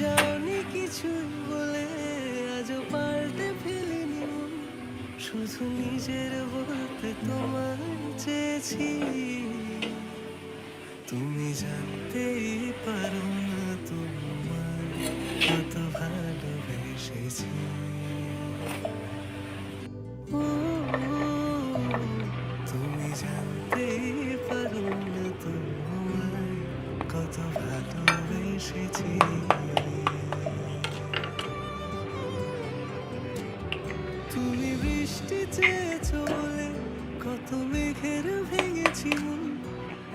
যাওনি কিছুই বলে আজও পাল্টে ফেলিনি। শুধু নিজের বলতে তোমার চেয়েছি। তুমি জানতেই পারো না তোমার কত ভালোবেসেছি। তুমি বৃষ্টি চেয়েছো বলে কত মেঘের ভেঙেছি মন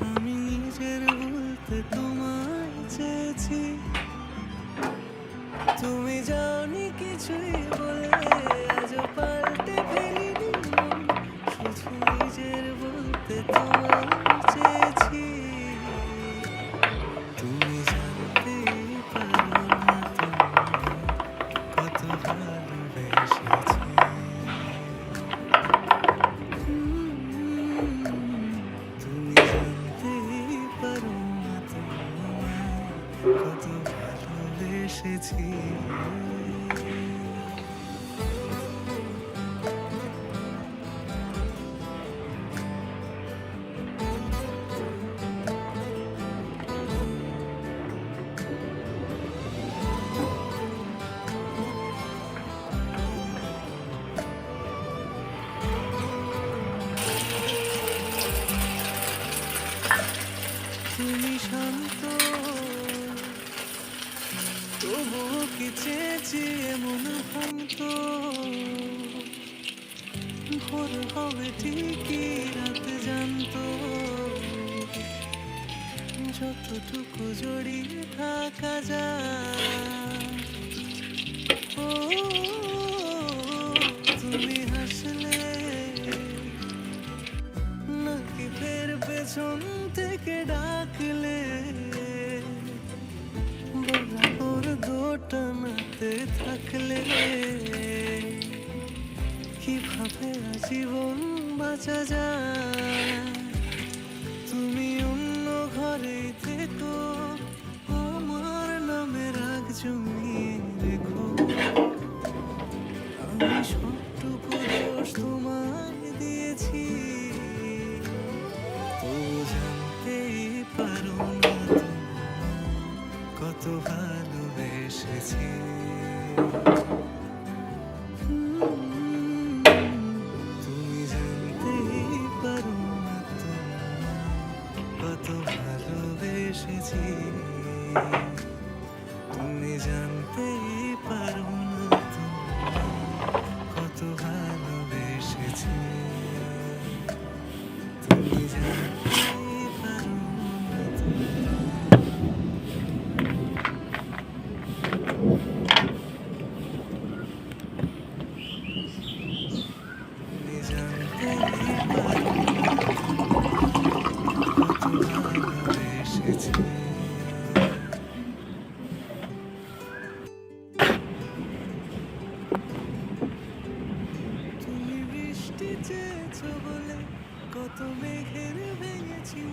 আমি নিজের বলতে তোমায় চেয়েছি। তুমি জানি কিছুই বলে আজ পাল্টে তুমি শান্ত। তবুও কি চেয়ে মন শান্ত ভোর হবে ঠিকই, রাত জানতো। যতটুকু জড়িয়ে থাকা যায় বাঁচা যায় তুমি অন্য ঘরে থেকো আমার নামে রাগ জমিয়ে রেখো আমি সবটুকু দোষ তোমায় দিয়েছি। তো জানতেই পারো না কত ভালোবেসেছি। ভালোবেসেছি মেঘের ভেঙেছি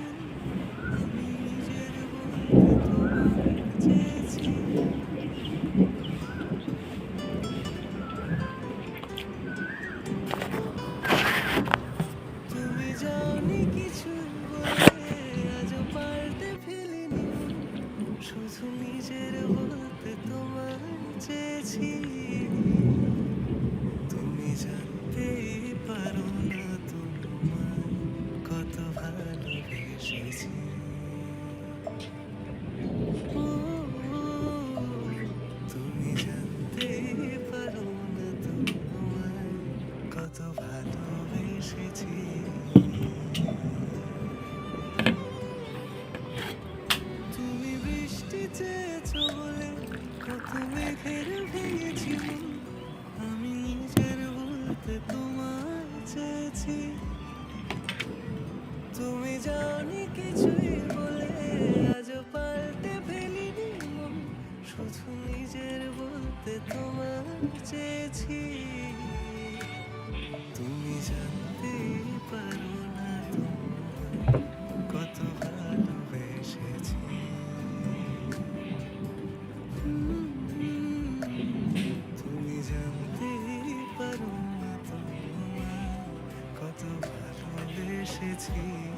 মেঘের ভেঙেছি। আমি নিজের বলতে তোমায় চেয়েছি। তুমি জানি কিছুই বলে আজ পাল্টে ফেলিনি শুধু নিজের বলতে তোমার চেয়েছি। tea.